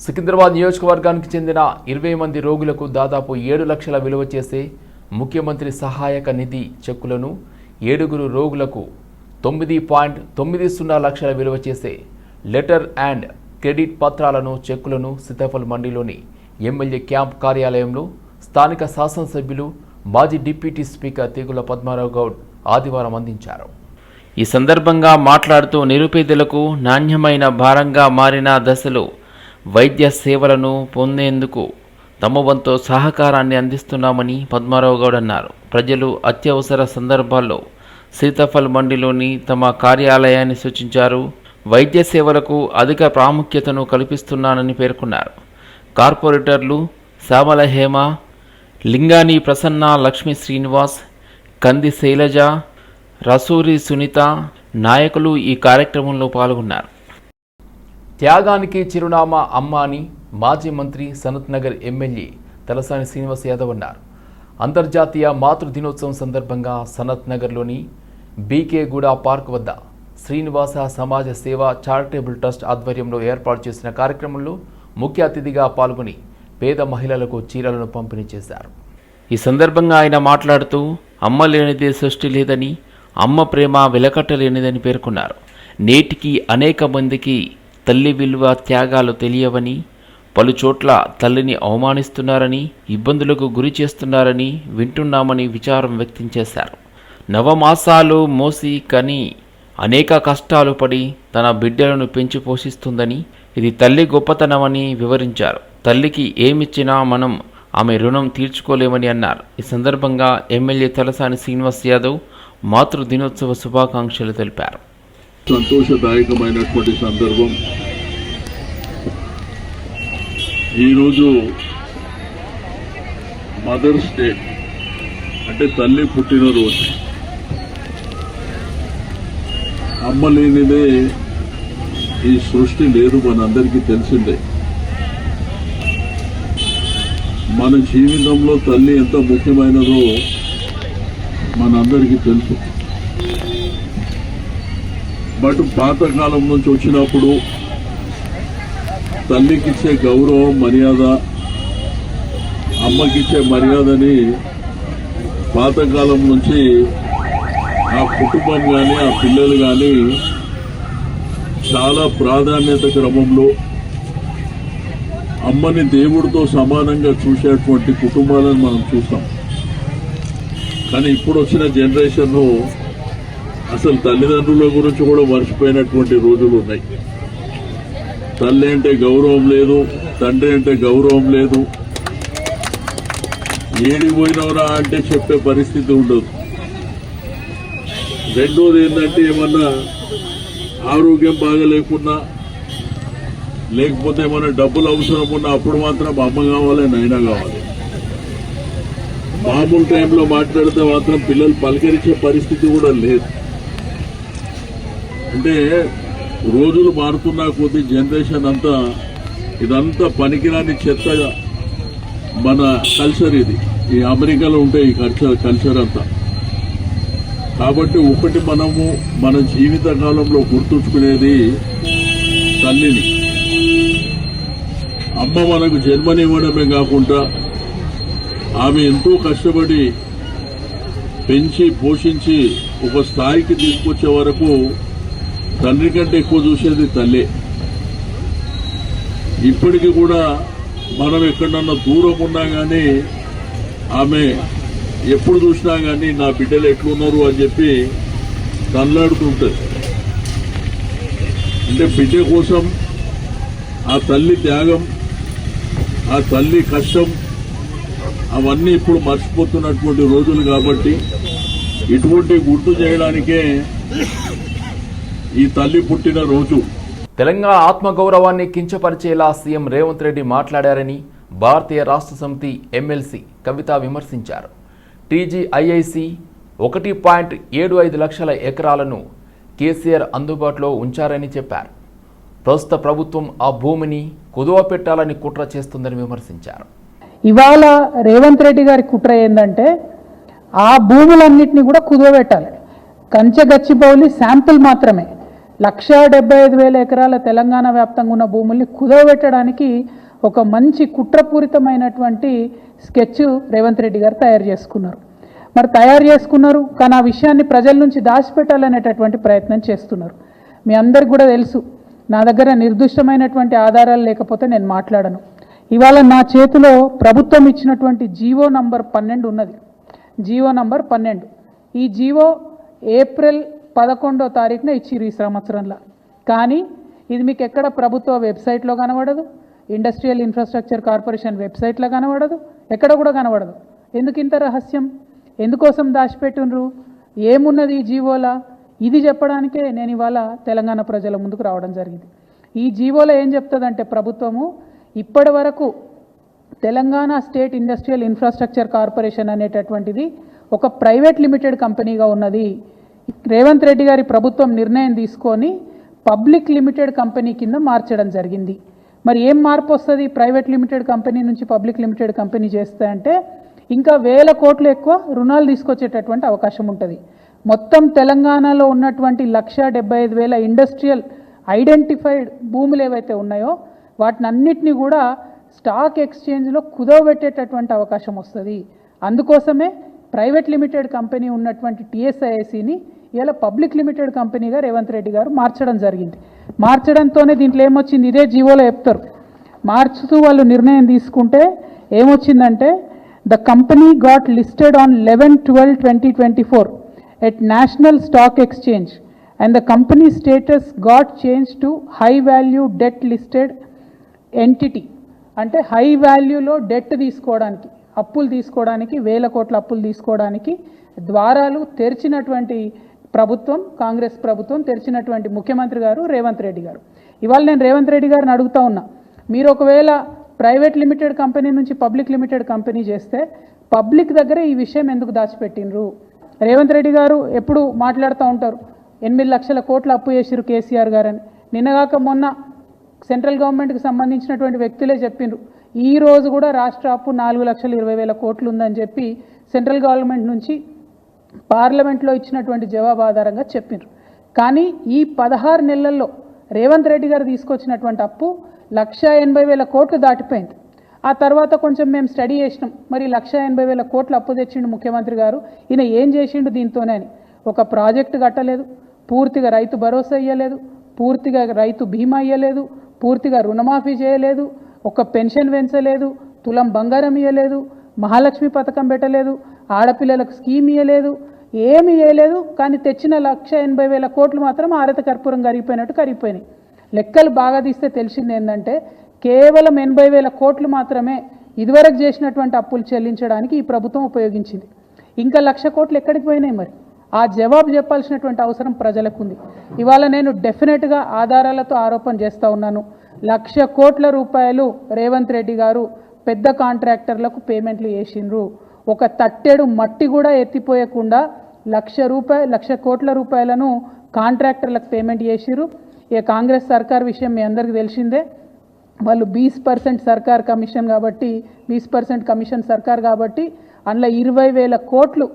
సికింద్రాబాద్ నియోజకవర్గానికి చెందిన ఇరవై మంది రోగులకు దాదాపు ఏడు లక్షల విలువ చేసే ముఖ్యమంత్రి సహాయక నిధి చెక్కులను ఏడుగురు రోగులకు తొమ్మిది పాయింట్ తొమ్మిది సున్నా లక్షల విలువ చేసే లెటర్ అండ్ క్రెడిట్ పత్రాలను చెక్కులను సీతాఫల్ మండీలోని ఎమ్మెల్యే క్యాంప్ కార్యాలయంలో స్థానిక శాసనసభ్యులు మాజీ డిప్యూటీ స్పీకర్ తీగుల పద్మారావు గౌడ్ ఆదివారం అందించారు. ఈ సందర్భంగా మాట్లాడుతూ నిరుపేదలకు నాణ్యమైన భారంగా మారిన దశలో వైద్య సేవలను పొందేందుకు తమ వంతు సహకారాన్ని అందిస్తున్నామని పద్మారావు గౌడ్ అన్నారు. ప్రజలు అత్యవసర సందర్భాల్లో సీతాఫల్ మండిలోని తమ కార్యాలయాన్ని సూచించారు. వైద్య సేవలకు అధిక ప్రాముఖ్యతను కల్పిస్తున్నానని పేర్కొన్నారు. కార్పొరేటర్లు శ్యామల హేమ లింగాని ప్రసన్న లక్ష్మీ శ్రీనివాస్ కంది శైలజ రసూరి సునీత నాయకులు ఈ కార్యక్రమంలో పాల్గొన్నారు. త్యాగానికి చిరునామా అమ్మ అని మాజీ మంత్రి సనత్ నగర్ ఎమ్మెల్యే తలసాని శ్రీనివాస్ యాదవ్ అన్నారు. అంతర్జాతీయ మాతృ దినోత్సవం సందర్భంగా సనత్ నగర్లోని బీకే గూడ పార్క్ వద్ద శ్రీనివాస సమాజ సేవ చారిటబుల్ ట్రస్ట్ ఆధ్వర్యంలో ఏర్పాటు చేసిన కార్యక్రమంలో ముఖ్య అతిథిగా పాల్గొని పేద మహిళలకు చీరలను పంపిణీ చేశారు. ఈ సందర్భంగా ఆయన మాట్లాడుతూ అమ్మ లేనిదే సృష్టి లేదని అమ్మ ప్రేమ వెలకట్టలేనిదని పేర్కొన్నారు. నేటికి అనేక మందికి తల్లి విలువ త్యాగాలు తెలియవని పలుచోట్ల తల్లిని అవమానిస్తున్నారని ఇబ్బందులకు గురి చేస్తున్నారని వింటున్నామని విచారం వ్యక్తం చేశారు. నవమాసాలు మోసి కని అనేక కష్టాలు పడి తన బిడ్డలను పెంచి పోషిస్తుందని ఇది తల్లి గొప్పతనమని వివరించారు. తల్లికి ఏమిచ్చినా మనం ఆమె రుణం తీర్చుకోలేమని అన్నారు. ఈ సందర్భంగా ఎమ్మెల్యే తలసాని శ్రీనివాస్ యాదవ్ మాతృ దినోత్సవ శుభాకాంక్షలు తెలిపారు. సంతోషదాయకమైనటువంటి సందర్భం. ఈరోజు మదర్స్ డే అంటే తల్లి పుట్టినరోజు. అమ్మ లేనిదే ఈ సృష్టి లేదు మనందరికీ తెలిసిందే. మన జీవితంలో తల్లి ఎంత ముఖ్యమైనదో మనందరికీ తెలుసు. బట్ పాతకాలం నుంచి వచ్చినప్పుడు తల్లికిచ్చే గౌరవం మర్యాద అమ్మకిచ్చే మర్యాదని పాతకాలం నుంచి ఆ కుటుంబం కానీ ఆ పిల్లలు కానీ చాలా ప్రాధాన్యత క్రమంలో అమ్మని దేవుడితో సమానంగా చూసేటువంటి కుటుంబాలను మనం చూస్తాం. కానీ ఇప్పుడు వచ్చిన జనరేషన్లో అసలు తల్లిదండ్రుల గురించి కూడా మర్చిపోయినటువంటి రోజులు ఉన్నాయి. తల్లి అంటే గౌరవం లేదు తండ్రి అంటే గౌరవం లేదు. ఏడిపోయినవరా అంటే చెప్పే పరిస్థితి ఉండదు. రెండోది ఏంటంటే ఏమన్నా ఆరోగ్యం బాగలేకున్నా లేకపోతే ఏమన్నా డబ్బులు అవసరం ఉన్నా అప్పుడు మాత్రం అమ్మ కావాలి నైనా కావాలి. మామూలు టైంలో మాట్లాడితే మాత్రం పిల్లలు పలకరించే పరిస్థితి కూడా లేదు. అంటే రోజులు మారుతున్నా కొద్ది జనరేషన్ అంతా ఇదంతా పనికిరాని చెత్తగా మన కల్చర్ ఇది. ఈ అమెరికాలో ఉంటే ఈ కల్చర్ కల్చర్ అంతా. కాబట్టి ఒకటి మనము మన జీవిత కాలంలో గుర్తుంచుకునేది తల్లిని. అమ్మ మనకు జన్మనివ్వడమే కాకుండా ఆమె ఎంతో కష్టపడి పెంచి పోషించి ఒక స్థాయికి తీసుకొచ్చే వరకు తండ్రి కంటే ఎక్కువ చూసేది తల్లే. ఇప్పటికీ కూడా మనం ఎక్కడన్నా దూరం ఉన్నా కానీ ఆమె ఎప్పుడు చూసినా కానీ నా బిడ్డలు ఎట్లున్నారు అని చెప్పి తల్లాడుతుంటుంది. అంటే బిడ్డ కోసం ఆ తల్లి త్యాగం ఆ తల్లి కష్టం అవన్నీ ఇప్పుడు మర్చిపోతున్నటువంటి రోజులు కాబట్టి ఇటువంటి గుర్తు చేయడానికే ఈ తల్లి పుట్టిన రోజు. తెలంగాణ ఆత్మగౌరవాన్ని కించపరిచేలా సీఎం రేవంత్ రెడ్డి మాట్లాడారని భారతీయ రాష్ట్ర సమితి ఎమ్మెల్సీ కవిత విమర్శించారు. టీజీఐఐసి ఒకటి పాయింట్ ఏడు ఐదు లక్షల ఎకరాలను కేసీఆర్ అందుబాటులో ఉంచారని చెప్పారు. ప్రస్తుత ప్రభుత్వం ఆ భూమిని కుదువ పెట్టాలని కుట్ర చేస్తుందని విమర్శించారు. ఇవాళ రేవంత్ రెడ్డి గారి కుట్ర ఏంటంటే ఆ భూములన్నింటినీ కూడా కుదువబెట్టాలి కంచె గచ్చిబౌలి శాంపుల్ మాత్రమే. లక్షా డెబ్బై ఐదు వేల ఎకరాల తెలంగాణ వ్యాప్తంగా ఉన్న భూముల్ని కుదవబెట్టడానికి ఒక మంచి కుట్రపూరితమైనటువంటి స్కెచ్ రేవంత్ రెడ్డి గారు తయారు చేసుకున్నారు. మరి తయారు చేసుకున్నారు కానీ ఆ విషయాన్ని ప్రజల నుంచి దాచిపెట్టాలనేటటువంటి ప్రయత్నం చేస్తున్నారు. మీ అందరికి కూడా తెలుసు నా దగ్గర నిర్దిష్టమైనటువంటి ఆధారాలు లేకపోతే నేను మాట్లాడను. ఇవాళ నా చేతిలో ప్రభుత్వం ఇచ్చినటువంటి జీవో నంబర్ పన్నెండు ఉన్నది. జీవో నంబర్ పన్నెండు. ఈ జీవో ఏప్రిల్ పదకొండో తారీఖున ఇచ్చిర్రు ఈ సంవత్సరంలో. కానీ ఇది మీకు ఎక్కడ ప్రభుత్వ వెబ్సైట్లో కనబడదు ఇండస్ట్రియల్ ఇన్ఫ్రాస్ట్రక్చర్ కార్పొరేషన్ వెబ్సైట్లో కనబడదు ఎక్కడ కూడా కనబడదు. ఎందుకు ఇంత రహస్యం? ఎందుకోసం దాచిపెట్టినరు ఏమున్నది ఈ జీవోలా? ఇది చెప్పడానికే నేను ఇవాళ తెలంగాణ ప్రజల ముందుకు రావడం జరిగింది. ఈ జీవోలో ఏం చెప్తుందంటే ప్రభుత్వము ఇప్పటి వరకు Telangana state industrial infrastructure corporation అనేటటువంటిది ఒక ప్రైవేట్ లిమిటెడ్ కంపెనీగా ఉన్నది. రేవంత్ రెడ్డి గారి ప్రభుత్వం నిర్ణయం తీసుకొని పబ్లిక్ లిమిటెడ్ కంపెనీ కింద మార్చడం జరిగింది. మరి ఏం మార్పు వస్తుంది? ప్రైవేట్ లిమిటెడ్ కంపెనీ నుంచి పబ్లిక్ లిమిటెడ్ కంపెనీ చేస్తే అంటే ఇంకా వేల కోట్లు ఎక్కువ రుణాలు తీసుకొచ్చేటటువంటి అవకాశం ఉంటుంది. మొత్తం తెలంగాణలో ఉన్నటువంటి లక్ష డెబ్బై ఐదు వేల ఇండస్ట్రియల్ ఐడెంటిఫైడ్ భూములు ఏవైతే ఉన్నాయో వాటిని అన్నిటినీ కూడా స్టాక్ ఎక్స్చేంజ్లో కుదవబెట్టేటటువంటి అవకాశం వస్తుంది. అందుకోసమే ప్రైవేట్ లిమిటెడ్ కంపెనీ ఉన్నటువంటి టీఎస్ఐఐసిని ఇలా పబ్లిక్ లిమిటెడ్ కంపెనీగా రేవంత్ రెడ్డి గారు మార్చడం జరిగింది. మార్చడంతోనే దీంట్లో ఏమొచ్చింది? ఇదే జీవోలో చెప్తారు. మార్చుతూ వాళ్ళు నిర్ణయం తీసుకుంటే ఏమొచ్చిందంటే the company got listed on eleven twelve twenty twenty four at national stock exchange and the company status got change to high value debt listed entity. అంటే హై వాల్యూలో డెట్ తీసుకోవడానికి అప్పులు తీసుకోవడానికి వేల కోట్ల అప్పులు తీసుకోవడానికి ద్వారాలు తెరిచినటువంటి ప్రభుత్వం కాంగ్రెస్ ప్రభుత్వం తెరిచినటువంటి ముఖ్యమంత్రి గారు రేవంత్ రెడ్డి గారు. ఇవాళ నేను రేవంత్ రెడ్డి గారిని అడుగుతా ఉన్నా. మీరు ఒకవేళ ప్రైవేట్ లిమిటెడ్ కంపెనీ నుంచి పబ్లిక్ లిమిటెడ్ కంపెనీ చేస్తే పబ్లిక్ దగ్గర ఈ విషయం ఎందుకు దాచిపెట్టినరు రేవంత్ రెడ్డి గారు ఎప్పుడు మాట్లాడుతూ ఉంటారు ఎనిమిది లక్షల కోట్ల అప్పు చేసిరు కేసీఆర్ గారని. నిన్నగాక మొన్న సెంట్రల్ గవర్నమెంట్కి సంబంధించినటువంటి వ్యక్తులే చెప్పిండ్రు ఈ రోజు కూడా రాష్ట్ర అప్పు నాలుగు లక్షల ఇరవై వేల కోట్లు ఉందని చెప్పి సెంట్రల్ గవర్నమెంట్ నుంచి పార్లమెంట్లో ఇచ్చినటువంటి జవాబు ఆధారంగా చెప్పిండ్రు కానీ ఈ పదహారు నెలల్లో రేవంత్ రెడ్డి గారు తీసుకొచ్చినటువంటి అప్పు లక్ష ఎనభై వేల కోట్లు దాటిపోయింది. ఆ తర్వాత కొంచెం మేము స్టడీ చేసినాం. మరి లక్ష ఎనభై వేల కోట్లు అప్పు తెచ్చిండు ముఖ్యమంత్రి గారు. ఈయన ఏం చేసిండు దీంతోనే అని. ఒక ప్రాజెక్టు కట్టలేదు. పూర్తిగా రైతు భరోసా ఇవ్వలేదు పూర్తిగా రైతు బీమా ఇవ్వలేదు పూర్తిగా రుణమాఫీ చేయలేదు. ఒక పెన్షన్ పెంచలేదు. తులం బంగారం ఇవ్వలేదు మహాలక్ష్మి పథకం పెట్టలేదు. ఆడపిల్లలకు స్కీమ్ ఇవ్వలేదు ఏమి ఇవ్వలేదు కానీ తెచ్చిన లక్ష ఎనభై వేల కోట్లు మాత్రం ఆరత కర్పూరం కరిగిపోయినట్టు కరిగిపోయినాయి. లెక్కలు బాగా తీస్తే తెలిసింది ఏంటంటే కేవలం ఎనభై వేల కోట్లు మాత్రమే ఇదివరకు చేసినటువంటి అప్పులు చెల్లించడానికి ఈ ప్రభుత్వం ఉపయోగించింది. ఇంకా లక్ష కోట్లు ఎక్కడికి పోయినాయి మరి? ఆ జవాబు చెప్పాల్సినటువంటి అవసరం ప్రజలకు ఉంది ఇవాళ నేను డెఫినెట్గా ఆధారాలతో ఆరోపణ చేస్తూ ఉన్నాను. లక్ష కోట్ల రూపాయలు రేవంత్ రెడ్డి గారు పెద్ద కాంట్రాక్టర్లకు పేమెంట్లు చేసిండ్రు. ఒక తట్టెడు మట్టి కూడా ఎత్తిపోయకుండా లక్ష రూపాయ లక్ష కోట్ల రూపాయలను కాంట్రాక్టర్లకు పేమెంట్ చేసిరు ఇక కాంగ్రెస్ సర్కార్ విషయం మీ అందరికీ తెలిసిందే. వాళ్ళు బీస్ పర్సెంట్ సర్కార్ కమిషన్ కాబట్టి బీస్ పర్సెంట్ కమిషన్ సర్కార్ కాబట్టి అందులో ఇరవై వేల కోట్లు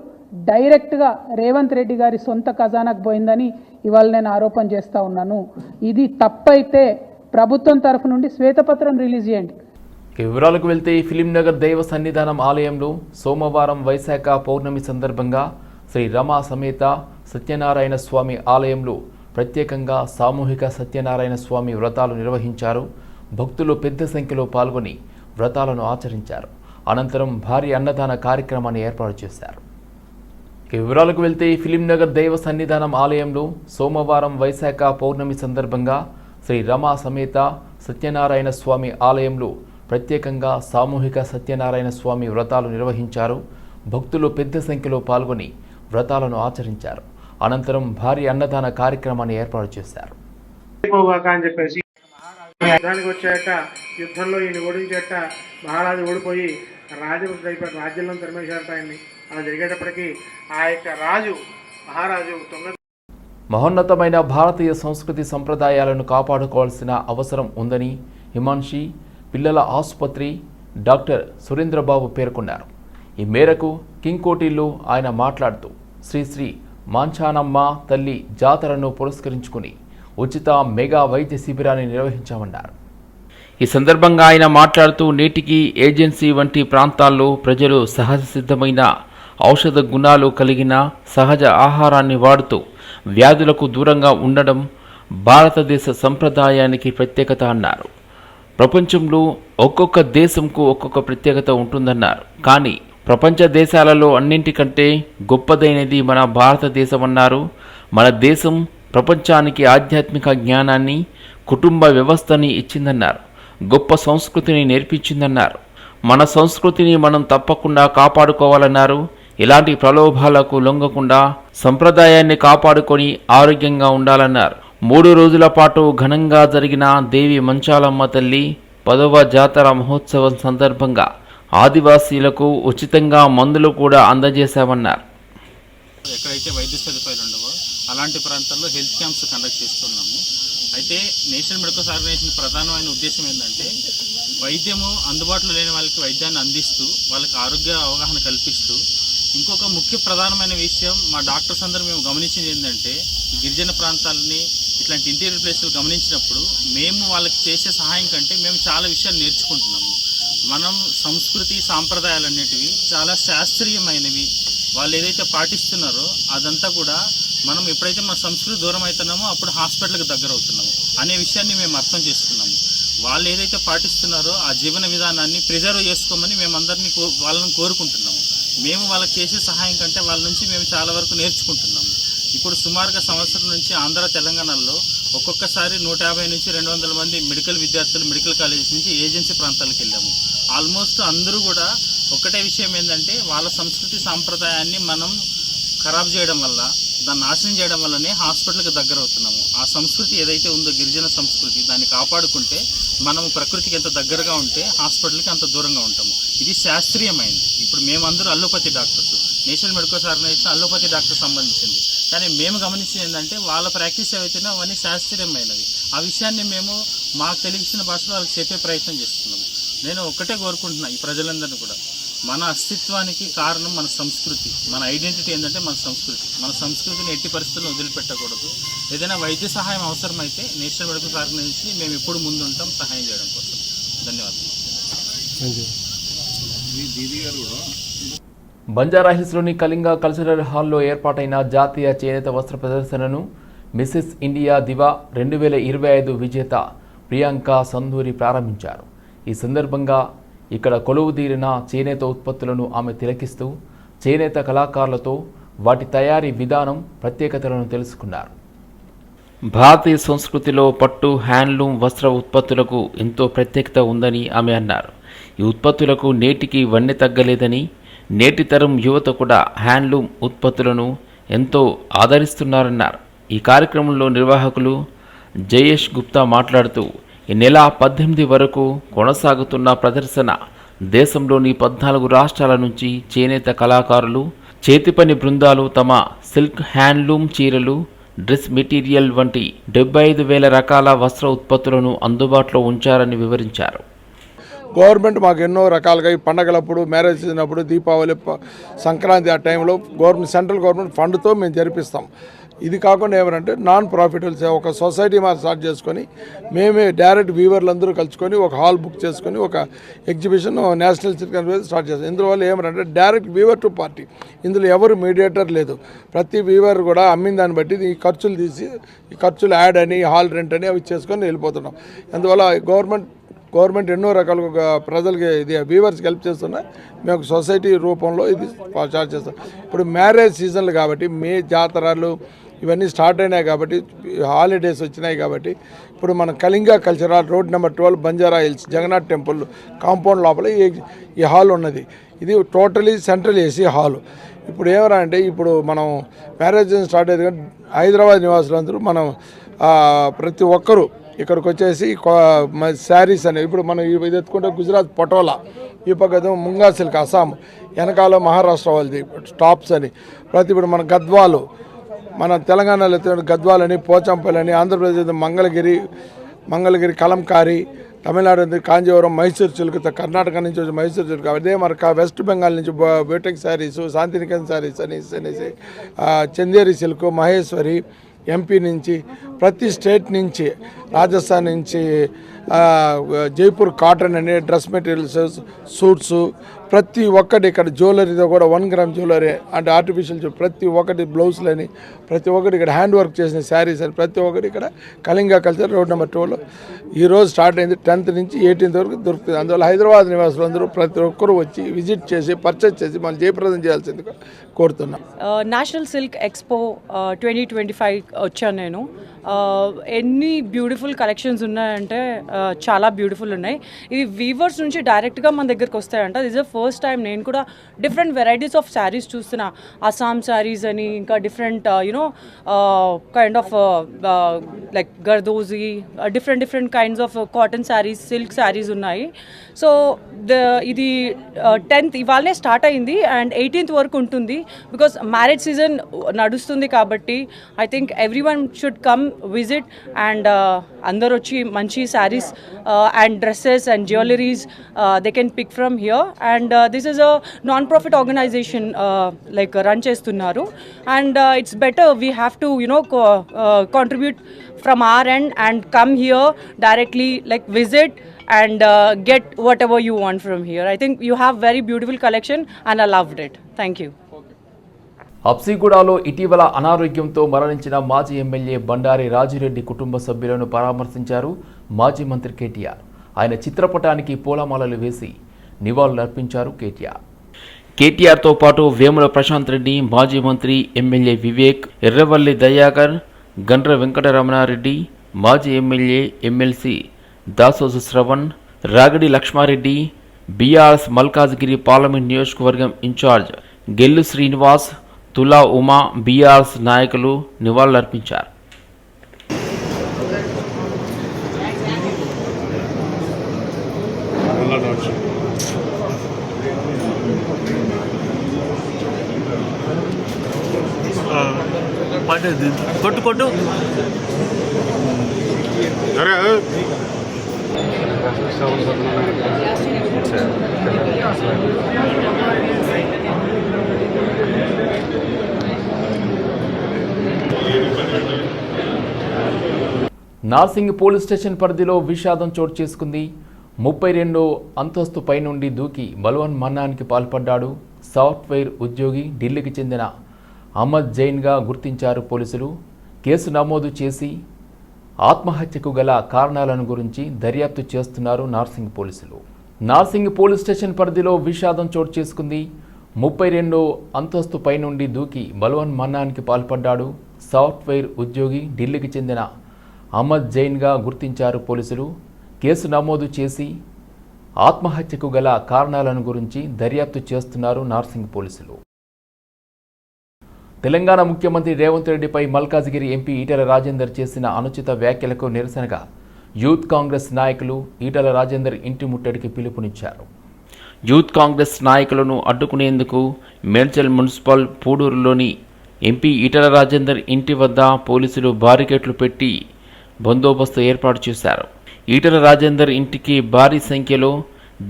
డైరెక్ట్గా రేవంత్ రెడ్డి గారి సొంత ఖజానాకు పోయిందని ఇవాళ నేను ఆరోపణ చేస్తూ ఉన్నాను. ఇది తప్పైతే ప్రభుత్వం తరఫు నుండి శ్వేతపత్రం రిలీజ్ చేయండి. వివరాలకు వెళ్తే ఫిలింనగర్ దైవ సన్నిధానం ఆలయంలో సోమవారం వైశాఖ పౌర్ణమి సందర్భంగా శ్రీ రమా సమేత సత్యనారాయణ స్వామి ఆలయంలో ప్రత్యేకంగా సామూహిక సత్యనారాయణ స్వామి వ్రతాలు నిర్వహించారు. భక్తులు పెద్ద సంఖ్యలో పాల్గొని వ్రతాలను ఆచరించారు. అనంతరం భారీ అన్నదాన కార్యక్రమాన్ని ఏర్పాటు చేశారు. ఇక వివరాలకు వెళ్తే ఫిలింనగర్ దైవ సన్నిధానం ఆలయంలో సోమవారం వైశాఖ పౌర్ణమి సందర్భంగా శ్రీ రమా సమేత సత్యనారాయణ స్వామి ఆలయంలో ప్రత్యేకంగా సామూహిక సత్యనారాయణ స్వామి వ్రతాలు నిర్వహించారు. భక్తులు పెద్ద సంఖ్యలో పాల్గొని వ్రతాలను ఆచరించారు. అనంతరం భారీ అన్నదాన కార్యక్రమాన్ని ఏర్పాటు చేశారు. యుద్ధానికి వచ్చాక యుద్ధంలో ఈయన ఓడించేట మహారాజు ఓడిపోయి రాజు రాజ్యంలో తరిమేశారట ఆయన్ని అలా జరిగేటప్పటికి ఆ యొక్క రాజు మహారాజు తొమ్మిది మహోన్నతమైన భారతీయ సంస్కృతి సంప్రదాయాలను కాపాడుకోవాల్సిన అవసరం ఉందని హిమాన్షి పిల్లల ఆసుపత్రి డాక్టర్ సురేంద్రబాబు పేర్కొన్నారు. ఈ మేరకు కింగ్కోటిల్లో ఆయన మాట్లాడుతూ శ్రీశ్రీ మాంఛానమ్మ తల్లి జాతరను పురస్కరించుకుని ఉచిత మెగా వైద్య శిబిరాన్ని నిర్వహించామన్నారు. ఈ సందర్భంగా ఆయన మాట్లాడుతూ నేటికి ఏజెన్సీ వంటి ప్రాంతాల్లో ప్రజలు సహజ సిద్ధమైన ఔషధ గుణాలు కలిగిన సహజ ఆహారాన్ని వాడుతూ వ్యాధులకు దూరంగా ఉండడం భారతదేశ సంప్రదాయానికి ప్రత్యేకత అన్నారు. ప్రపంచంలో ఒక్కొక్క దేశంకు ఒక్కొక్క ప్రత్యేకత ఉంటుందన్నారు. కానీ ప్రపంచ దేశాలలో అన్నింటికంటే గొప్పదైనది మన భారతదేశం అన్నారు మన దేశం ప్రపంచానికి ఆధ్యాత్మిక జ్ఞానాన్ని కుటుంబ వ్యవస్థని ఇచ్చిందన్నారు. గొప్ప సంస్కృతిని నేర్పించిందన్నారు. మన సంస్కృతిని మనం తప్పకుండా కాపాడుకోవాలన్నారు. ఇలాంటి ప్రలోభాలకు లొంగకుండా సంప్రదాయాన్ని కాపాడుకొని ఆరోగ్యంగా ఉండాలన్నారు. మూడు రోజుల పాటు ఘనంగా జరిగిన దేవి మంచాలమ్మ తల్లి పదవ జాతర మహోత్సవం సందర్భంగా ఆదివాసీలకు ఉచితంగా మందులు కూడా అందజేశామన్నారు. ఎక్కడైతే వైద్య సదుపాయాలు ఉండవో అలాంటి ప్రాంతాల్లో హెల్త్ క్యాంప్స్ కండక్ట్ చేస్తున్నాము. అయితే నేషనల్ మెడికల్స్ ఆర్గనైజేషన్ ప్రధానమైన ఉద్దేశం ఏంటంటే వైద్యము అందుబాటులో లేని వాళ్ళకి వైద్యాన్ని అందిస్తూ వాళ్ళకి ఆరోగ్య అవగాహన కల్పిస్తూ ఇంకొక ముఖ్య ప్రధానమైన విషయం మా డాక్టర్స్ అందరూ మేము గమనించింది ఏంటంటే గిరిజన ప్రాంతాలని ఇట్లాంటి ఇంటీరియర్ ప్లేసులు గమనించినప్పుడు మేము వాళ్ళకి చేసే సహాయం కంటే మేము చాలా విషయాలు నేర్చుకుంటున్నాము. మనం సంస్కృతి సాంప్రదాయాలు అనేటివి చాలా శాస్త్రీయమైనవి. వాళ్ళు ఏదైతే పాటిస్తున్నారో అదంతా కూడా మనం ఎప్పుడైతే మన సంస్కృతి దూరం అవుతున్నామో అప్పుడు హాస్పిటల్కి దగ్గర అవుతున్నాము అనే విషయాన్ని మేము అర్థం చేసుకున్నాము. వాళ్ళు ఏదైతే పాటిస్తున్నారో ఆ జీవన విధానాన్ని ప్రిజర్వ్ చేసుకోమని మేమందరినీ కో వాళ్ళని కోరుకుంటున్నాము. మేము వాళ్ళకి చేసే సహాయం కంటే వాళ్ళ నుంచి మేము చాలా వరకు నేర్చుకుంటున్నాము ఇప్పుడు సుమారుగా సంవత్సరం నుంచి ఆంధ్ర తెలంగాణలో ఒక్కొక్కసారి నూట యాభై నుంచి రెండు వందల మంది మెడికల్ విద్యార్థులు మెడికల్ కాలేజెస్ నుంచి ఏజెన్సీ ప్రాంతాలకు వెళ్ళాము. ఆల్మోస్ట్ అందరూ కూడా ఒకటే విషయం ఏంటంటే వాళ్ళ సంస్కృతి సాంప్రదాయాన్ని మనం ఖరాబ్ చేయడం వల్ల దాన్ని నాశనం చేయడం వల్లనే హాస్పిటల్కి దగ్గర అవుతున్నాము. ఆ సంస్కృతి ఏదైతే ఉందో గిరిజన సంస్కృతి దాన్ని కాపాడుకుంటే మనము ప్రకృతికి ఎంత దగ్గరగా ఉంటే హాస్పిటల్కి అంత దూరంగా ఉంటాము. ఇది శాస్త్రీయమైంది. ఇప్పుడు మేమందరూ allopathy doctors. National medical organization allopathy doctor సంబంధించింది. కానీ మేము గమనించింది ఏంటంటే వాళ్ళ ప్రాక్టీస్ ఏవైతేనో అవన్నీ శాస్త్రీయమైనవి. ఆ విషయాన్ని మేము మాకు తెలిసిన భాషలో వాళ్ళకి చెప్పే ప్రయత్నం చేస్తున్నాము. నేను ఒక్కటే కోరుకుంటున్నా ఈ ప్రజలందరినీ కూడా. మన అస్తిత్వానికి కారణం మన సంస్కృతి. మన ఐడెంటిటీ ఏంటంటే మన సంస్కృతి. మన సంస్కృతిని ఎట్టి పరిస్థితుల్లో వదిలిపెట్టకూడదు. ఏదైనా వైద్య సహాయం అవసరమైతే నేషనల్ మెడికల్ ఆర్గనైజేషన్ మేము ఎప్పుడు ముందుంటాం సహాయం చేయడం కోసం. ధన్యవాదాలు. బంజారా హిల్స్లోని కళింగ కల్చరల్ హాల్లో ఏర్పాటైన జాతీయ చేనేత వస్త్ర ప్రదర్శనను మిస్సెస్ ఇండియా దివా రెండు వేల ఇరవై ఐదు విజేత ప్రియాంక సంధూరి ప్రారంభించారు. ఈ సందర్భంగా ఇక్కడ కొలువుదీరిన చేనేత ఉత్పత్తులను ఆమె తిలకిస్తూ చేనేత కళాకారులతో వాటి తయారీ విధానం ప్రత్యేకతలను తెలుసుకున్నారు. భారతీయ సంస్కృతిలో పట్టు హ్యాండ్లూమ్ వస్త్ర ఉత్పత్తులకు ఎంతో ప్రత్యేకత ఉందని ఆమె అన్నారు. ఈ ఉత్పత్తులకు నేటికి వన్నె తగ్గలేదని నేటి తరం యువత కూడా హ్యాండ్లూమ్ ఉత్పత్తులను ఎంతో ఆదరిస్తున్నారన్నారు. ఈ కార్యక్రమంలో నిర్వాహకులు జయేష్ గుప్తా మాట్లాడుతూ ఈ నెల పద్దెనిమిది వరకు కొనసాగుతున్న ప్రదర్శన దేశంలోని పద్నాలుగు రాష్ట్రాల నుంచి చేనేత కళాకారులు చేతిపని బృందాలు తమ సిల్క్ హ్యాండ్లూమ్ చీరలు డ్రెస్ మెటీరియల్ వంటి డెబ్బై ఐదు వేల రకాల వస్త్ర ఉత్పత్తులను అందుబాటులో ఉంచారని వివరించారు. గవర్నమెంట్ మాకు ఎన్నో రకాలుగా ఈ పండగలప్పుడు మ్యారేజ్ చేసినప్పుడు దీపావళి సంక్రాంతి ఆ టైంలో గవర్నమెంట్ సెంట్రల్ గవర్నమెంట్ ఫండ్తో మేము జరిపిస్తాం. ఇది కాకుండా ఏమంటే నాన్ ప్రాఫిటబుల్ ఒక సొసైటీ మాకు స్టార్ట్ చేసుకొని మేమే డైరెక్ట్ వీవర్లు అందరూ కలుసుకొని ఒక హాల్ బుక్ చేసుకొని ఒక ఎగ్జిబిషన్ నేషనల్ చిల్డ్రన్ స్టార్ట్ చేస్తాం. ఇందువల్ల ఏమంటే డైరెక్ట్ వీవర్ టు పార్టీ. ఇందులో ఎవరు మీడియేటర్ లేదు. ప్రతి వీవర్ కూడా అమ్మిన దాన్ని బట్టి ఈ ఖర్చులు తీసి ఈ ఖర్చులు యాడ్ అని హాల్ రెంట్ అని అవి చేసుకొని వెళ్ళిపోతున్నాం. అందువల్ల గవర్నమెంట్ గవర్నమెంట్ ఎన్నో రకాలుగా ప్రజలకి ఇది వీవర్స్కి హెల్ప్ చేస్తున్నా మేము ఒక సొసైటీ రూపంలో ఇది స్టార్ట్ చేస్తాం. ఇప్పుడు మ్యారేజ్ సీజన్లు కాబట్టి మే జాతరలు ఇవన్నీ స్టార్ట్ అయినాయి కాబట్టి హాలిడేస్ వచ్చినాయి కాబట్టి ఇప్పుడు మన Kalinga cultural road number twelve Banjara Hills Jagannath temple compound లోపల ఈ హాల్ ఉన్నది. ఇది టోటలీ సెంట్రల్ ఏసీ హాల్ ఇప్పుడు ఏమరా అంటే ఇప్పుడు మనం మ్యారేజ్ స్టార్ట్ అయ్యేది కానీ హైదరాబాద్ నివాసులందరూ మనం ప్రతి ఒక్కరూ ఇక్కడికి వచ్చేసి శారీస్ అనేవి. ఇప్పుడు మనం ఇవి ఇది ఎత్తుకుంటే గుజరాత్ పటోలా ఈ పక్కన ముంగా సిల్క్ అస్సాం వెనకాల మహారాష్ట్ర వాళ్ళది టాప్స్ అని. ప్రతి ఇప్పుడు మన గద్వాలు మన తెలంగాణలో ఎత్తుకుంటే గద్వాలని పోచంపల్లి ఆంధ్రప్రదేశ్ మంగళగిరి మంగళగిరి కలంకారి తమిళనాడు నుంచి కాంజీవరం మైసూర్ సిల్క్ కర్ణాటక నుంచి వచ్చి మైసూర్ సిల్క్. అదే మరి వెస్ట్ బెంగాల్ నుంచి బోటెక్ శారీస్ శాంతినికేతన్ శారీస్ అనేసి అనేసి చందేరి సిల్క్ మహేశ్వరి ఎంపీ నుంచి ప్రతి స్టేట్ నుంచి రాజస్థాన్ నుంచి జైపూర్ కాటన్ అనే డ్రెస్ మెటీరియల్స్ సూట్స్ ప్రతి ఒక్కటి ఇక్కడ జ్యువెలరీతో కూడా వన్ గ్రామ్ జ్యువెలరీ అంటే ఆర్టిఫిషియల్ జ్యువెలరీ. ప్రతి ఒక్కటి బ్లౌజులని ప్రతి ఒక్కటి ఇక్కడ హ్యాండ్ వర్క్ చేసిన శారీస్ అని ప్రతి ఒక్కటి ఇక్కడ కళింగ కల్చర్ రోడ్ నెంబర్ టూలో ఈరోజు స్టార్ట్ అయింది. టెన్త్ నుంచి ఎయిటీన్త్ వరకు దొరుకుతుంది. అందువల్ల హైదరాబాద్ నివాసులు అందరూ ప్రతి ఒక్కరు వచ్చి విజిట్ చేసి పర్చేస్ చేసి మనం జయప్రదం చేయాల్సిందిగా కోరుతున్నాం. National silk expo twenty twenty five వచ్చాను నేను. Uh, ఎన్ని బ్యూటిఫుల్ కలెక్షన్స్ ఉన్నాయంటే uh, చాలా బ్యూటిఫుల్ ఉన్నాయి. ఇవి వీవర్స్ నుంచి డైరెక్ట్గా మన దగ్గరికి వస్తాయంట. దిస్ ఇస్ ఫస్ట్ టైం నేను కూడా డిఫరెంట్ వెరైటీస్ ఆఫ్ శారీస్ చూస్తున్నా. అస్సాం శారీస్ అని ఇంకా different you know kind of like zardozi different different kinds of cotton saris silk saris ఉన్నాయి. సో ద ఇది టెన్త్ ఇవాళనే స్టార్ట్ అయింది అండ్ ఎయిటీన్త్ వరకు ఉంటుంది. బికాస్ మ్యారేజ్ సీజన్ నడుస్తుంది కాబట్టి I think everyone should come visit and అందరు వచ్చి మంచి saris and dresses and jewelleries they can pick from here and this is a non profit organization like run చేస్తున్నారు and it's better we have to you know contribute from our end and come here directly like visit and uh, get whatever you want from here. I think you have very beautiful collection and I loved it. Thank you. హబ్సిగూడలో ఇటీవల అనారోగ్యంతో మరణించిన మాజీ MLA Bandari Rajireddy కుటుంబ సభ్యులను పరామర్శించారు మాజీ మంత్రి కేటీఆర్. ఆయన చిత్రపటానికి పూలమాలలు వేసి నివాళులర్పించారు కేటీఆర్. కేటీఆర్తో పాటు వేముల ప్రశాంత్ రెడ్డి మాజీ మంత్రి ఎమ్మెల్యే వివేక్ ఎర్రవల్లి దయాకర్ గండ్ర వెంకటరమణారెడ్డి మాజీ MLA MLC Dasoju Sravan Ragadi Lakshmareddy BRS Malkajgiri parliament నియోజకవర్గం ఇన్ఛార్జ్ గెల్లు శ్రీనివాస్ తులా ఉమా బీఆర్ఎస్ నాయకులు నివాళులర్పించారు కొట్టు కొట్టు. నార్సింగ్ పోలీస్ స్టేషన్ పరిధిలో విషాదం చోటు చేసుకుంది. ముప్పై రెండో అంతస్తు పైనుండి దూకి బలవన్ మన్నానికి పాల్పడ్డాడు. సాఫ్ట్వేర్ ఉద్యోగి ఢిల్లీకి చెందిన అహ్మద్ జైన్గా గుర్తించారు పోలీసులు. కేసు నమోదు చేసి ఆత్మహత్యకు గల కారణాలను గురించి దర్యాప్తు చేస్తున్నారు నార్సింగ్ పోలీసులు. నార్సింగ్ పోలీస్ స్టేషన్ పరిధిలో విషాదం చోటు చేసుకుంది. ముప్పై రెండో అంతస్తు పైనుండి దూకి బలవన్ మన్నానికి పాల్పడ్డాడు. సాఫ్ట్వేర్ ఉద్యోగి ఢిల్లీకి చెందిన అహ్మద్ జైన్గా గుర్తించారు పోలీసులు. కేసు నమోదు చేసి ఆత్మహత్యకు గల కారణాలను గురించి దర్యాప్తు చేస్తున్నారు నార్సింగ్ పోలీసులు. తెలంగాణ ముఖ్యమంత్రి రేవంత్ రెడ్డిపై మల్కాజ్గిరి ఎంపీ ఈటెల రాజేందర్ చేసిన అనుచిత వ్యాఖ్యలకు నిరసనగా యూత్ కాంగ్రెస్ నాయకులు ఈటెల రాజేందర్ ఇంటి ముట్టడికి పిలుపునిచ్చారు. యూత్ కాంగ్రెస్ నాయకులను అడ్డుకునేందుకు మేడ్చల్ మున్సిపల్ పూడూరులోని ఎంపీ ఈటల రాజేందర్ ఇంటి వద్ద పోలీసులు బారికేట్లు పెట్టి బందోబస్తు ఏర్పాటు చేశారు. ఈటల రాజేందర్ ఇంటికి భారీ సంఖ్యలో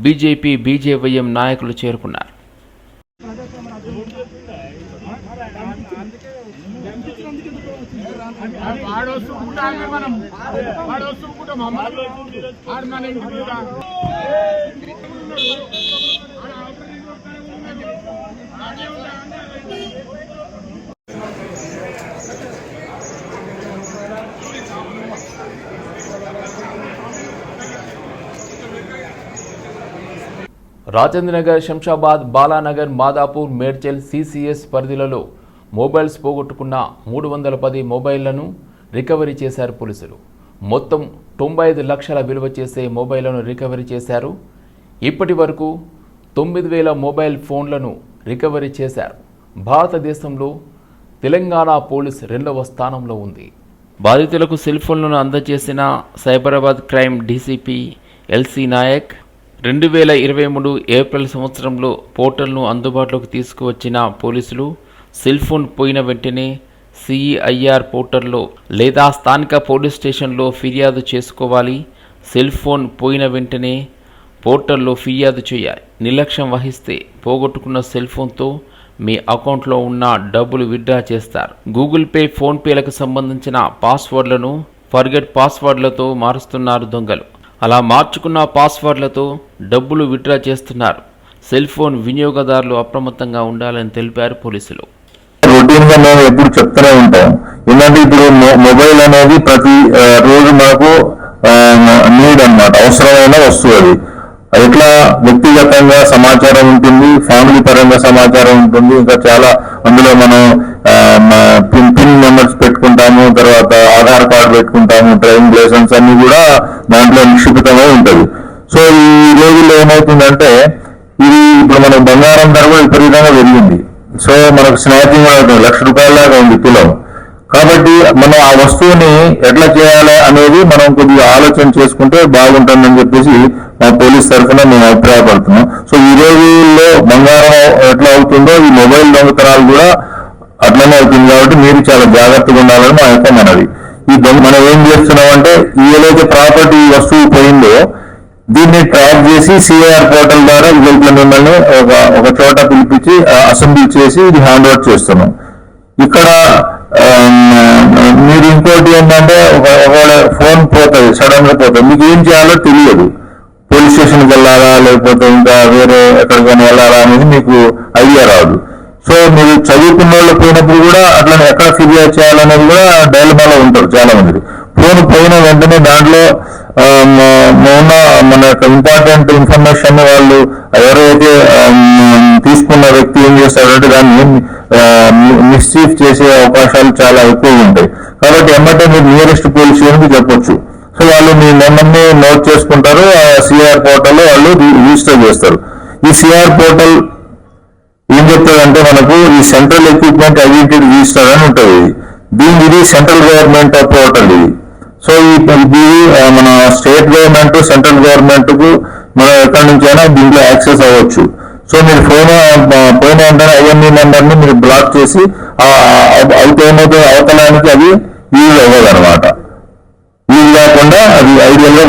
బీజేపీ బీజేవైఎం నాయకులు చేరుకున్నారు. రాజేంద్రనగర్ శంషాబాద్ బాలానగర్ మాదాపూర్ మేడ్చల్ సిసిఎస్ పరిధిలలో మొబైల్స్ పోగొట్టుకున్న మూడు వందల పది మొబైళ్ళను రికవరీ చేశారు పోలీసులు. మొత్తం తొంభై ఐదు లక్షల విలువ చేసే మొబైళ్ళను రికవరీ చేశారు ఇప్పటి వరకు తొమ్మిది వేల మొబైల్ ఫోన్లను రికవరీ చేశారు. భారతదేశంలో తెలంగాణ పోలీస్ రెండవ స్థానంలో ఉంది. బాధితులకు సెల్ ఫోన్లను అందజేసిన Cyberabad crime DCP LC Nayak రెండు వేల ఇరవై మూడు ఏప్రిల్ సంవత్సరంలో పోర్టల్ను అందుబాటులోకి తీసుకువచ్చిన పోలీసులు సెల్ ఫోన్ పోయిన వెంటనే సిఈఐఆర్ పోర్టల్లో లేదా స్థానిక పోలీస్ స్టేషన్లో ఫిర్యాదు చేసుకోవాలి. సెల్ ఫోన్ పోయిన వెంటనే పోర్టల్లో ఫిర్యాదు చేయాలి. నిర్లక్ష్యం వహిస్తే పోగొట్టుకున్న సెల్ ఫోన్తో మీ అకౌంట్లో ఉన్న డబ్బులు విత్డ్రా చేస్తారు. గూగుల్ పే ఫోన్పేలకు సంబంధించిన పాస్వర్డ్లను ఫర్గెట్ పాస్వర్డ్లతో మారుస్తున్నారు దొంగలు. అలా మార్చుకున్న పాస్వర్డ్లతో డబ్బులు విత్డ్రా చేస్తున్నారు. సెల్ ఫోన్ వినియోగదారులు అప్రమత్తంగా ఉండాలని తెలిపారు పోలీసులు. రొటీన్ మేము ఎప్పుడు చెప్తూనే ఉంటాం. ఎందుకంటే ఇప్పుడు మొ- మొబైల్ అనేది ప్రతి రోజు మనకు నీడ్ అన్నమాట అవసరమైన వస్తువు అది. ఎట్లా వ్యక్తిగతంగా సమాచారం ఉంటుంది ఫ్యామిలీ పరంగా సమాచారం ఉంటుంది ఇంకా చాలా అందులో మనం పిన్ పిన్ నెంబర్స్ పెట్టుకుంటాము తర్వాత ఆధార్ కార్డు పెట్టుకుంటాము డ్రైవింగ్ లైసెన్స్ అన్ని కూడా దాంట్లో నిక్షిప్తమై ఉంటుంది. సో ఈ రోజుల్లో ఏమవుతుందంటే ఇది ఇప్పుడు మన బంగారం ధర కూడా విపరీతంగా పెరిగింది. సో మనకు స్నాచింగ్ అవుతుంది లక్ష రూపాయల దాకా ఉంది కిలో. కాబట్టి మనం ఆ వస్తువుని ఎట్లా చేయాలి అనేది మనం కొద్దిగా ఆలోచన చేసుకుంటే బాగుంటుందని చెప్పేసి మా పోలీస్ తరఫున మేము అభిప్రాయపడుతున్నాం. సో ఈ రోజుల్లో బంగారం ఎట్లా అవుతుందో ఈ మొబైల్ దొంగతనాలు కూడా అట్లనే అవుతుంది కాబట్టి మీరు చాలా జాగ్రత్తగా ఉండాలని మా యొక్క మనవి. ఈ మనం ఏం చేస్తున్నాం అంటే ఏదైతే ప్రాపర్టీ వస్తువు పోయిందో దీన్ని ట్రాక్ చేసి సిఐఆర్ పోర్టల్ ద్వారా రిజల్ట్ల మిమ్మల్ని ఒక ఒక చోట పిలిపించి అసెంబ్లీ చేసి ఇది హ్యాండ్ ఓవర్ చేస్తున్నాం. ఇక్కడ Um, uh, మీరు ఇంకోటి ఏంటంటే ఒక ఒకవేళ ఫోన్ పోతుంది సడన్గా పోతుంది మీకు ఏం చేయాలో తెలియదు. పోలీస్ స్టేషన్కి వెళ్ళాలా లేకపోతే ఇంకా వేరే ఎక్కడికైనా వెళ్ళాలా అనేది మీకు ఐడియా రాదు. సో మీరు చదువుకున్న వాళ్ళు పోయినప్పుడు కూడా అట్లా ఎక్కడ ఫిర్యాదు చేయాలనేది కూడా డైలమాలో ఉంటారు చాలా మంది ఫోన్ పోయిన వెంటనే దాంట్లో ఆ, ఉన్న మన యొక్క ఇంపార్టెంట్ ఇన్ఫర్మేషన్ వాళ్ళు ఎవరైతే um, తీసుకున్న వ్యక్తి ఏం చేస్తారంటే దాన్ని మిస్చీఫ్ చేసే అవకాశాలు చాలా ఎక్కువగా ఉంటాయి. కాబట్టి ఎమ్మటే మీరు నియరెస్ట్ పోలీస్ స్టేషన్కి చెప్పొచ్చు. సో వాళ్ళు మీ నెంబర్ని నోట్ చేసుకుంటారు ఆ సిఆర్ పోర్టల్లో వాళ్ళు రి- రిజిస్టర్ చేస్తారు. ఈ సిఆర్ పోర్టల్ ఏం చెప్తుందంటే మనకు ఈ సెంట్రల్ ఎక్విప్మెంట్ ఐడెంటిటీ రిజిస్టర్ అని ఉంటుంది. దీని ఇది సెంట్రల్ గవర్నమెంట్ పోర్టల్ ఇది. సో ఈ ఇది మన స్టేట్ గవర్నమెంట్ సెంట్రల్ గవర్నమెంట్కు మనం ఎక్కడి నుంచైనా దీంట్లో యాక్సెస్ అవ్వచ్చు. సో మీరు ఫోన్ పోయిన వెంటనే ఐఎంఈ నెంబర్ని మీరు బ్లాక్ చేసి అయితే అవతలానికి అది యూజ్ అవ్వదు అనమాట వీలు లేకుండా అది ఐడియల్గా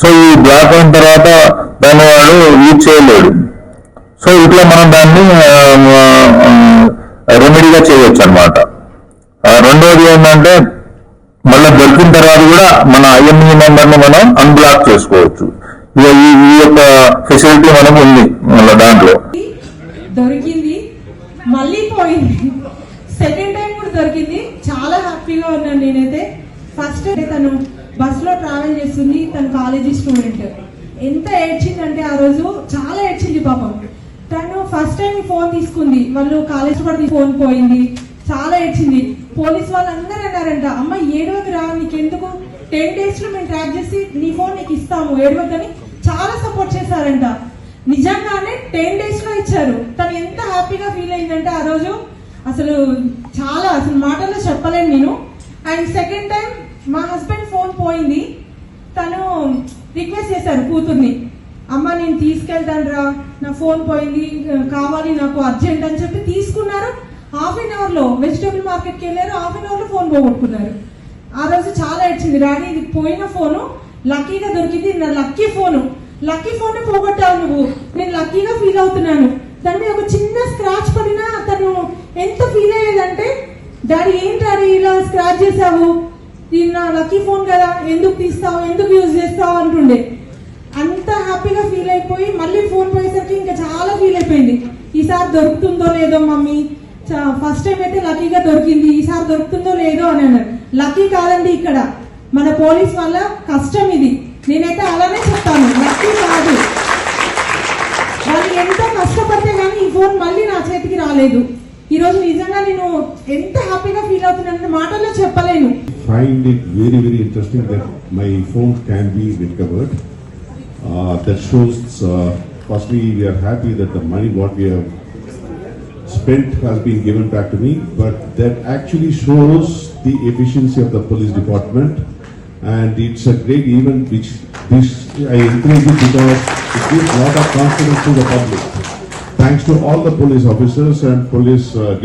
సో ఈ బ్లాక్ అయిన తర్వాత దాన్ని వాడు యూజ్ చేయలేడు. సో ఇట్లా మనం దాన్ని రెమెడీగా చేయవచ్చు అనమాట రెండోది ఏంటంటే మళ్ళీ దొరికిన తర్వాత కూడా మన ఐఎంఈ నెంబర్ని మనం అన్బ్లాక్ చేసుకోవచ్చు. ఈ యొక్క ఫెసిలిటీ మనకు ఉంది మళ్ళీ దాంట్లో. దొరికింది. మళ్ళీ పోయింది. సెకండ్ టైం కూడా దొరికింది. చాలా హ్యాపీగా ఉన్నాను నేనైతే. ఫస్ట్ తను బస్లో ట్రావెల్ చేస్తుంది. తను కాలేజీ స్టూడెంట్ ఎంత ఏడ్చిందంటే ఆ రోజు చాలా ఏడ్చింది పాపం. తను ఫస్ట్ టైం ఫోన్ తీసుకుంది. వాళ్ళు కాలేజ్ కూడా ఫోన్ పోయింది. చాలా ఏడ్చింది. పోలీస్ వాళ్ళందరూ అన్నారంట అమ్మ ఏడవది రా నీకెందుకు? టెన్ డేస్లో మేము ట్రాక్ చేసి నీ ఫోన్ నీకు ఇస్తాము. ఏడవద్దని చాలా సపోర్ట్ చేశారంట. నిజంగానే టెన్ డేస్లో ఇచ్చారు. తను ఎంత హ్యాపీగా ఫీల్ అయిందంటే ఆ రోజు అసలు చాలా అసలు మాటల్లో చెప్పలేను నేను. అండ్ సెకండ్ టైం మా హస్బెండ్ ఫోన్ పోయింది. తను రిక్వెస్ట్ చేశారు కూతుర్ని. అమ్మ నేను తీసుకెళ్తాను రా నా ఫోన్ పోయింది. కావాలి నాకు అర్జెంట్ అని చెప్పి తీసుకున్నారు. హాఫ్ అన్ అవర్లో వెజిటేబుల్ మార్కెట్కి వెళ్ళారు. హాఫ్ అన్ అవర్లో ఫోన్ పోగొట్టుకున్నారు. ఆ రోజు చాలా ఇచ్చింది డాడీ ఇది పోయిన ఫోను లక్కీగా దొరికింది నా లక్కీ ఫోను. లక్కీ ఫోన్ పోగొట్టావు నువ్వు. నేను లక్కీగా ఫీల్ అవుతున్నాను. దాని మీద ఒక చిన్న స్క్రాచ్ పడినా తను ఎంత ఫీల్ అయ్యేదంటే డాడీ ఏంటి డాడీ ఇలా స్క్రాచ్ చేసావు ఇది నా లక్కీ ఫోన్ కదా ఎందుకు తీస్తావు ఎందుకు యూజ్ చేస్తావు? అంటుండే. అంత హ్యాపీగా ఫీల్ అయిపోయి మళ్ళీ ఫోన్ పోయేసరికి ఇంకా చాలా ఫీల్ అయిపోయింది. ఈసారి దొరుకుతుందో లేదో మమ్మీ? ఫస్ట్ టైం అయితే లక్కీగా దొరికింది. ఈసారి దొరుకుతుందో లేదో? అని అన్నారు లక్కీ కాదండి ఇక్కడ. మన పోలీస్ వల్ల కష్టం ఇది నేనైతే అలానే చెప్తాను లక్కీ కాదు వాళ్ళు ఎంత కష్టపడితే కానీ ఈ ఫోన్ మళ్ళీ నా చేతికి రాలేదు ఈ రోజు నిజంగా నేను ఎంత హ్యాపీగా ఫీల్ అవుతున్నానంటే మాటల్లో చెప్పలేను find it very very interesting that my phone can be recovered that shows firstly we're happy that the money what we spent has been given back to me, but that actually shows the efficiency of the police department And it's a great event which this, I encourage it because it gives a lot of confidence to the public. Thanks to all the police officers and police uh,